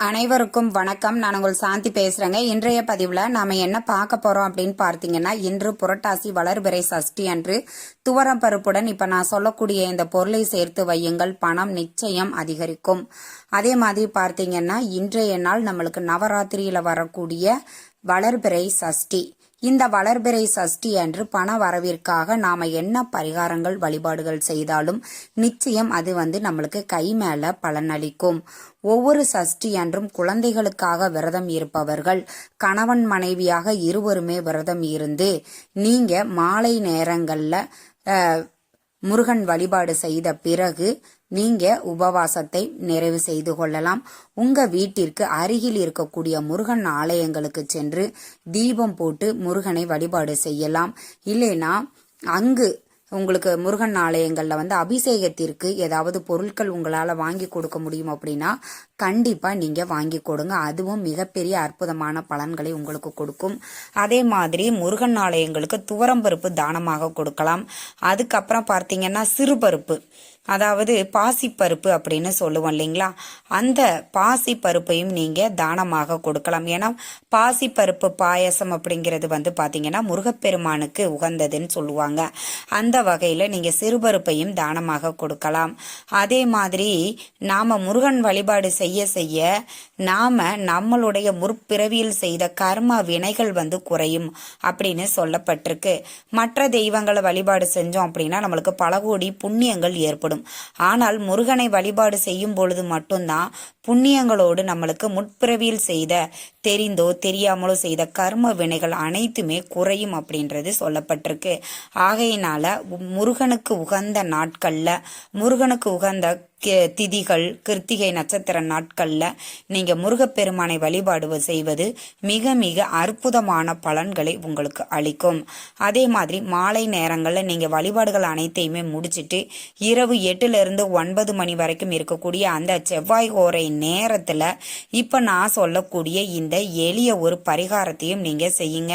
அனைவருக்கும் வணக்கம். நான் உங்கள் சாந்தி பேசுறேங்க. இன்றைய பதிவுல நாம என்ன பார்க்க போறோம் அப்படின்னு பார்த்தீங்கன்னா இன்று புரட்டாசி வளர்பிறை சஷ்டி அன்று துவரம் பருப்புடன் இப்ப நான் சொல்லக்கூடிய இந்த பொருளை சேர்த்து வையுங்கள். பணம் நிச்சயம் அதிகரிக்கும். அதே மாதிரி பார்த்தீங்கன்னா இன்றைய நாள் நம்மளுக்கு நவராத்திரியில வரக்கூடிய வளர்பிறை சஷ்டி. இந்த வளர்பிறை சஷ்டி அன்று பண வரவிற்காக நாம என்ன பரிகாரங்கள் வழிபாடுகள் செய்தாலும் நிச்சயம் அது வந்து நம்மளுக்கு கை மேல பலனளிக்கும் ஒவ்வொரு சஷ்டி அன்றும் குழந்தைகளுக்காக விரதம் இருப்பவர்கள் கணவன் மனைவியாக இருவருமே விரதம் இருந்து நீங்க மாலை நேரங்கள்ல முருகன் வழிபாடு செய்த பிறகு நீங்க உபவாசத்தை நிறைவு செய்து கொள்ளலாம். உங்க வீட்டிற்கு அருகில் இருக்கக்கூடிய முருகன் ஆலயங்களுக்கு சென்று தீபம் போட்டு முருகனை வழிபாடு செய்யலாம். இல்லைனா அங்கு உங்களுக்கு முருகன் ஆலயங்களில் வந்து அபிஷேகத்திற்கு ஏதாவது பொருட்கள் உங்களால் வாங்கி கொடுக்க முடியும் அப்படின்னா கண்டிப்பாக நீங்கள் வாங்கி கொடுங்க. அதுவும் மிகப்பெரிய அற்புதமான பலன்களை உங்களுக்கு கொடுக்கும். அதே மாதிரி முருகன் ஆலயங்களுக்கு துவரம்பருப்பு தானமாக கொடுக்கலாம். அதுக்கப்புறம் பார்த்தீங்கன்னா சிறுபருப்பு. அதாவது பாசிப்பருப்பு அப்படின்னு சொல்லுவோம் இல்லைங்களா? அந்த பாசிப்பருப்பையும் நீங்கள் தானமாக கொடுக்கலாம். ஏன்னா பாசிப்பருப்பு பாயசம் அப்படிங்கிறது வந்து பார்த்தீங்கன்னா முருகப்பெருமானுக்கு உகந்ததுன்னு சொல்லுவாங்க. அந்த வகையில் நீங்கள் சிறுபருப்பையும் தானமாக கொடுக்கலாம். அதே மாதிரி நாம் முருகன் வழிபாடு செய்ய செய்ய நாம் நம்மளுடைய முற்பிறவியில் செய்த கர்ம வினைகள் வந்து குறையும் அப்படின்னு சொல்லப்பட்டிருக்கு. மற்ற தெய்வங்களை வழிபாடு செஞ்சோம் அப்படின்னா நம்மளுக்கு பல கோடி புண்ணியங்கள் ஏற்படும். ஆனால் முருகனை வழிபாடு செய்யும் பொழுது மட்டும்தான் புண்ணியங்களோடு நம்மளுக்கு முற்பிறவியில் செய்த தெரிந்தோ தெரியாமலோ செய்த கர்ம வினைகள் அனைத்துமே குறையும் அப்படின்றது சொல்லப்பட்டிருக்கு. ஆகையினால முருகனுக்கு உகந்த நாட்கள்ல முருகனுக்கு உகந்த கி- திதிகள் கிருத்திகை நட்சத்திர நாட்கள்ல நீங்க முருகப்பெருமானை வழிபாடு செய்வது மிக மிக அற்புதமான பலன்களை உங்களுக்கு அளிக்கும். அதே மாதிரி மாலை நேரங்கள்ல நீங்க வழிபாடுகள் அனைத்தையுமே முடிச்சிட்டு இரவு எட்டுல இருந்து ஒன்பது மணி வரைக்கும் இருக்கக்கூடிய அந்த செவ்வாய் ஓரை நேரத்துல இப்ப நான் சொல்லக்கூடிய இந்த எளிய ஒரு பரிகாரத்தையும் நீங்க செய்யுங்க.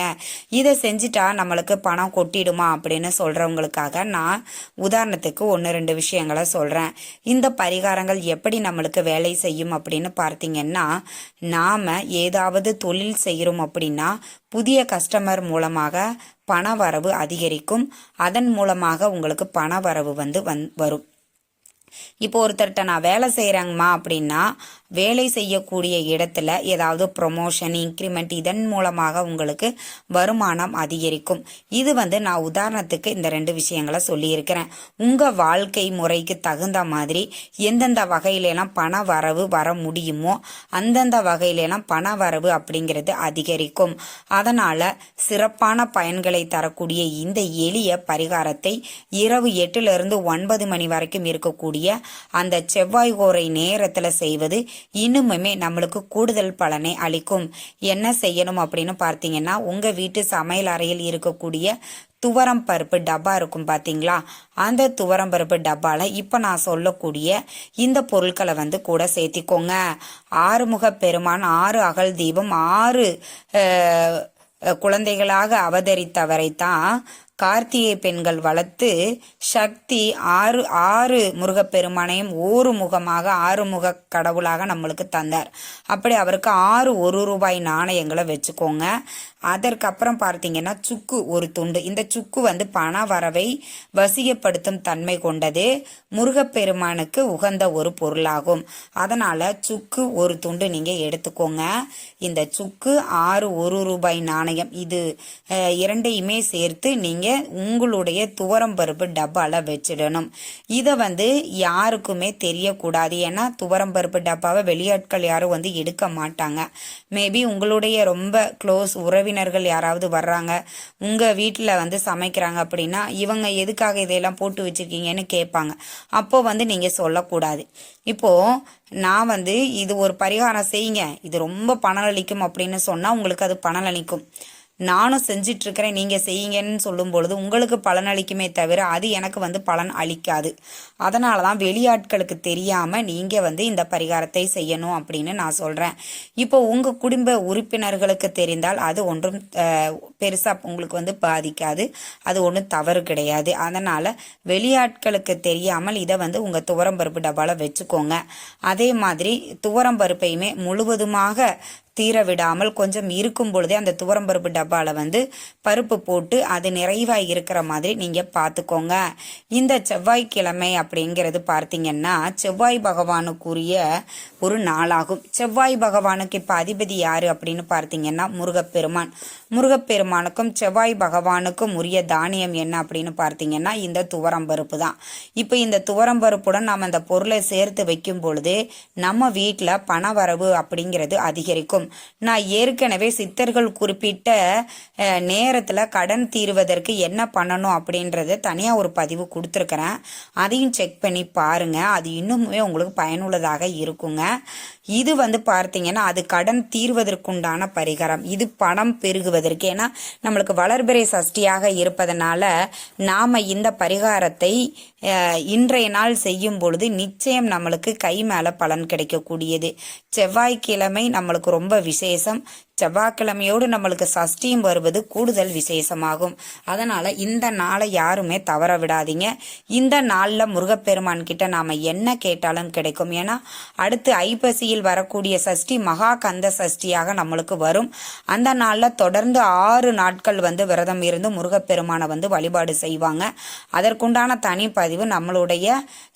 இதை செஞ்சுட்டா நம்மளுக்கு பணம் கொட்டிடுமா அப்படின்னு சொல்றவங்களுக்காக நான் உதாரணத்துக்கு ஒன்று ரெண்டு விஷயங்களை சொல்றேன். இந்த பரிகாரங்கள் எப்படி நம்மளுக்கு வேலை செய்யும் அப்படின்னு பார்த்தீங்கன்னா நாம ஏதாவது தொழில் செய்கிறோம் அப்படின்னா புதிய கஸ்டமர் மூலமாக பண வரவு அதிகரிக்கும். அதன் மூலமாக உங்களுக்கு பண வரவு வந்து வந் வரும். இப்போ ஒருத்தர்கிட்ட நான் வேலை செய்கிறேங்கம்மா அப்படின்னா வேலை செய்யக்கூடிய இடத்துல ஏதாவது ப்ரொமோஷன் இன்க்ரிமெண்ட் இதன் மூலமாக உங்களுக்கு வருமானம் அதிகரிக்கும். இது வந்து நான் உதாரணத்துக்கு இந்த ரெண்டு விஷயங்களை சொல்லியிருக்கிறேன். உங்கள் வாழ்க்கை முறைக்கு தகுந்த மாதிரி எந்தெந்த வகையிலெல்லாம் பண வரவு வர முடியுமோ அந்தந்த வகையிலெல்லாம் பண வரவு அப்படிங்கிறது அதிகரிக்கும். அதனால் சிறப்பான பயன்களை தரக்கூடிய இந்த எளிய பரிகாரத்தை இரவு எட்டுலேருந்து ஒன்பது மணி வரைக்கும் இருக்கக்கூடிய அந்த செவ்வாய் கோரை நேரத்தில் செய்வது இன்னுமுமே நம்மளுக்கு கூடுதல் பலனை அளிக்கும். என்ன செய்யணும் அப்படின்னு பார்த்தீங்கன்னா உங்கள் வீட்டு சமையல் அறையில் இருக்கக்கூடிய துவரம் பருப்பு டப்பா இருக்கும் பார்த்தீங்களா அந்த துவரம் பருப்பு டப்பால இப்போ நான் சொல்லக்கூடிய இந்த பொருட்களை வந்து கூட சேர்த்திக்கோங்க. ஆறுமுக பெருமான் ஆறு அகல் தீபம் ஆறு குழந்தைகளாக அவதரித்தவரை தான் கார்த்திகை பெண்கள் வளர்த்து சக்தி ஆறு ஆறு முருகப்பெருமானையும் ஒரு முகமாக ஆறு முக கடவுளாக நம்மளுக்கு தந்தார். அப்படி அவருக்கு ஆறு ஒரு ரூபாய் நாணயங்களை வச்சுக்கோங்க. அதற்கப்புறம் பார்த்தீங்கன்னா சுக்கு ஒரு துண்டு. இந்த சுக்கு வந்து பண வரவை வசியப்படுத்தும் தன்மை கொண்டது முருகப்பெருமானுக்கு உகந்த ஒரு பொருளாகும். அதனால் சுக்கு ஒரு துண்டு நீங்கள் எடுத்துக்கோங்க. இந்த சுக்கு ஆறு ஒரு ரூபாய் நாணயம். இது இரண்டையுமே சேர்த்து நீங்கள் உங்களுடைய துவரம் பருப்பு டப்பாவில் வச்சிடணும். இதை வந்து யாருக்குமே தெரியக்கூடாது. ஏன்னா துவரம் பருப்பு டப்பாவை வெளியாட்கள் யாரும் வந்து எடுக்க மாட்டாங்க. மேபி உங்களுடைய ரொம்ப க்ளோஸ் உறவினர்கள் யாராவது வர்றாங்க. உங்கள் வீட்டில் வந்து சமைக்கிறாங்க அப்படின்னா இவங்க எதுக்காக இதையெல்லாம் போட்டு வச்சுருக்கீங்கன்னு கேட்பாங்க. அப்போ வந்து நீங்கள் சொல்லக்கூடாது. இப்போ நான் வந்து இது ஒரு பரிகாரம் செய்யுங்க. இது ரொம்ப பணம் அளிக்கும் அப்படின்னு சொன்னால் உங்களுக்கு அது பணம் அளிக்கும். நானும் செஞ்சிட்ருக்கிறேன் நீங்கள் செய்யுங்கன்னு சொல்லும் பொழுது உங்களுக்கு பலன் அளிக்குமே தவிர அது எனக்கு வந்து பலன் அளிக்காது. அதனால தான் வெளியாட்களுக்கு தெரியாமல் நீங்கள் வந்து இந்த பரிகாரத்தை செய்யணும் அப்படின்னு நான் சொல்கிறேன் இப்போ உங்கள் குடும்ப உறுப்பினர்களுக்கு தெரிந்தால் அது ஒன்றும் பெருசாக உங்களுக்கு வந்து பாதிக்காது. அது ஒன்றும் தவறு கிடையாது. அதனால் வெளியாட்களுக்கு தெரியாமல் இதை வந்து உங்க துவரம்பருப்பு டப்பால வச்சுக்கோங்க. அதே மாதிரி துவரம்பருப்பையுமே முழுவதுமாக தீர விடாமல் கொஞ்சம் இருக்கும் பொழுதே அந்த துவரம்பருப்பு டப்பாவில் வந்து பருப்பு போட்டு அது நிறைவாக இருக்கிற மாதிரி நீங்கள் பார்த்துக்கோங்க இந்த செவ்வாய்க்கிழமை அப்படிங்கிறது பார்த்தீங்கன்னா செவ்வாய் பகவானுக்குரிய ஒரு நாளாகும். செவ்வாய் பகவானுக்கு இப்போ அதிபதி யார் அப்படின்னு பார்த்தீங்கன்னா முருகப்பெருமான். முருகப்பெருமானுக்கும் செவ்வாய் பகவானுக்கும் உரிய தானியம் என்ன அப்படின்னு பார்த்தீங்கன்னா இந்த துவரம்பருப்பு தான். இப்போ இந்த துவரம்பருப்புடன் நாம் அந்த பொருளை சேர்த்து வைக்கும் பொழுது நம்ம வீட்டில் பணவரவு அப்படிங்கிறது அதிகரிக்கும். நான் ஏற்கனவே சித்தர்கள் குறிப்பிட்ட நேரத்தில் கடன் தீர்வதற்கு என்ன பண்ணணும் அப்படின்றத தனியாக ஒரு பதிவு கொடுத்துருக்குறேன். அதையும் செக் பண்ணி பாருங்கள் அது இன்னுமே உங்களுக்கு பயனுள்ளதாக இருக்குங்க. இது வந்து பார்த்தீங்கன்னா அது கடன் தீர்வதற்குண்டான பரிகாரம். இது பணம் பெருகுவதற்கு. ஏன்னா நம்மளுக்கு வளர்பிறை சஷ்டியாக இருப்பதனால நாம் இந்த பரிகாரத்தை இன்றைய நாள் செய்யும் பொழுது நிச்சயம் நம்மளுக்கு கை மேலே பலன் கிடைக்கக்கூடியது. செவ்வாய்க்கிழமை நம்மளுக்கு ரொம்ப விசேஷம். செவ்வாய்க்கிழமையோடு நம்மளுக்கு சஷ்டியும் வருவது கூடுதல் விசேஷமாகும். அதனால் இந்த நாளை யாருமே தவற விடாதீங்க. இந்த நாளில் முருகப்பெருமான் கிட்ட நாம் என்ன கேட்டாலும் கிடைக்கும். ஏன்னா அடுத்து ஐப்பசியில் வரக்கூடிய சஷ்டி மகா கந்த சஷ்டியாக நம்மளுக்கு வரும். அந்த நாளில் தொடர்ந்து ஆறு நாட்கள் வந்து விரதம் இருந்து முருகப்பெருமானை வந்து வழிபாடு செய்வாங்க. அதற்குண்டான தனி பதிவு நம்மளுடைய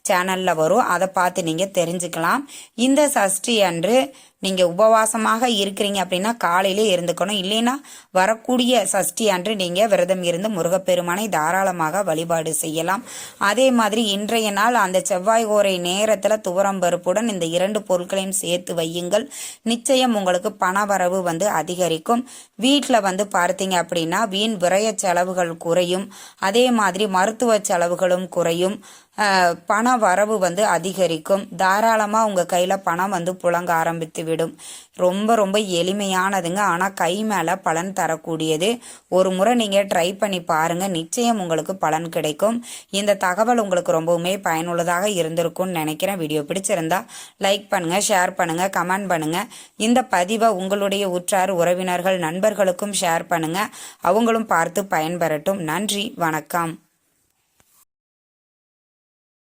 சேனலில் வரும். அதை பார்த்து நீங்கள் தெரிஞ்சுக்கலாம். இந்த சஷ்டி அன்று நீங்கள் உபவாசமாக இருக்கிறீங்க அப்படின்னா காலையிலே இருந்துக்கணும் இல்லைன்னா வரக்கூடிய சஷ்டி அன்று நீங்கள் விரதம் இருந்து முருகப்பெருமானை தாராளமாக வழிபாடு செய்யலாம். அதே மாதிரி இன்றைய நாள் அந்த செவ்வாய் ஓரை நேரத்தில் துவரம் பருப்புடன் இந்த இரண்டு பொருட்களையும் சேர்த்து வையுங்கள். நிச்சயம் உங்களுக்கு பணவரவு வந்து அதிகரிக்கும். வீட்டில் வந்து பார்த்தீங்க அப்படின்னா வீண் விரய செலவுகள் குறையும். அதே மாதிரி மருத்துவ செலவுகளும் குறையும். பண வரவு வந்து அதிகரிக்கும். தாராளமாக உங்கள் கையில் பணம் வந்து புழங்க ஆரம்பித்து விடும். ரொம்ப ரொம்ப எளிமையானதுங்க. ஆனால் கை மேலே பலன் தரக்கூடியது. ஒரு முறை நீங்கள் ட்ரை பண்ணி பாருங்கள் நிச்சயம் உங்களுக்கு பலன் கிடைக்கும். இந்த தகவல் உங்களுக்கு ரொம்பவுமே பயனுள்ளதாக இருந்திருக்கும்னு நினைக்கிறேன். வீடியோ பிடிச்சிருந்தா லைக் பண்ணுங்கள் ஷேர் பண்ணுங்கள் கமெண்ட் பண்ணுங்கள் இந்த பதிவை உங்களுடைய உற்றார் உறவினர்கள் நண்பர்களுக்கும் ஷேர் பண்ணுங்கள் அவங்களும் பார்த்து பயன்பெறட்டும். நன்றி வணக்கம்.